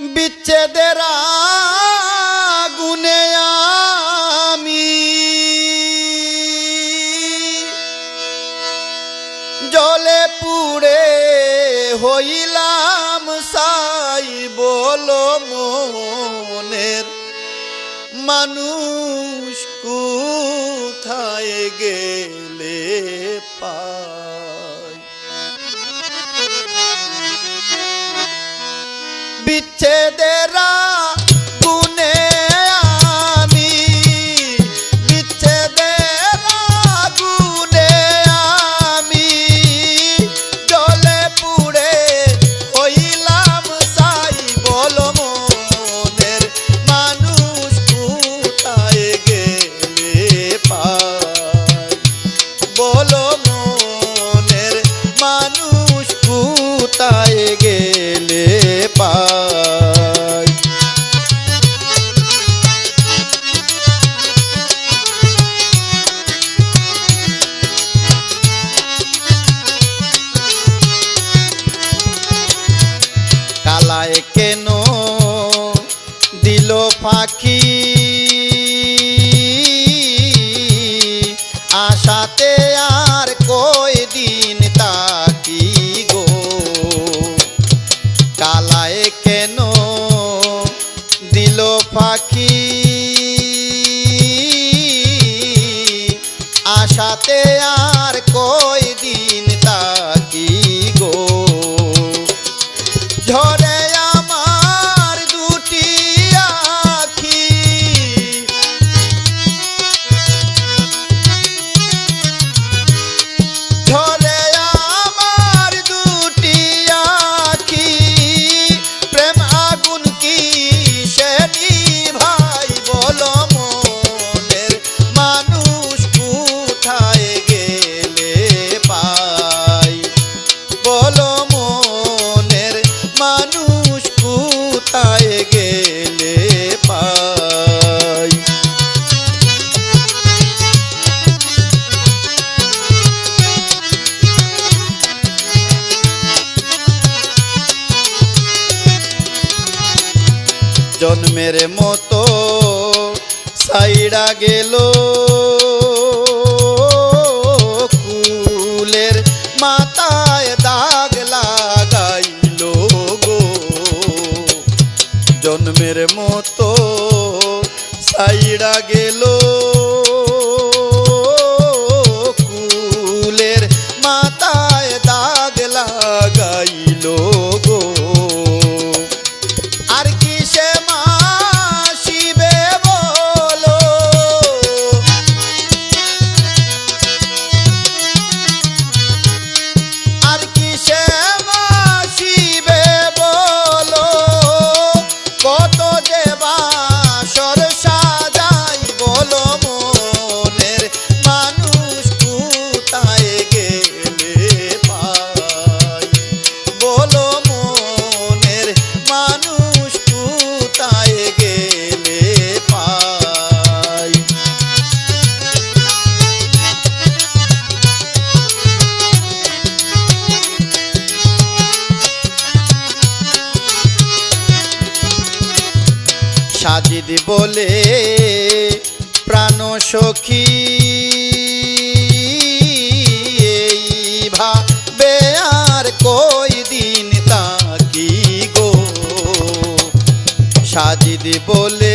বিচ্ছেদের গুনে আমি। জলে পুড়ে হইলাম সাই বলো মনের। মানুষ কোথায় গেলে পায় বিচ্ছেদেরা পাখি। আশাতে আর কই দিন তাকি গো। কালায় কেন দিল পাখি? আশাতে আর মানুষ কোথায় গেলে পাই? জন্মের মতো সাইডা গেল জন্মের মতো সাইডা গেল। সাজিদ বলে প্রাণ সখী। ভাবে আর কই দিন তাকি গো। সাজিদ বলে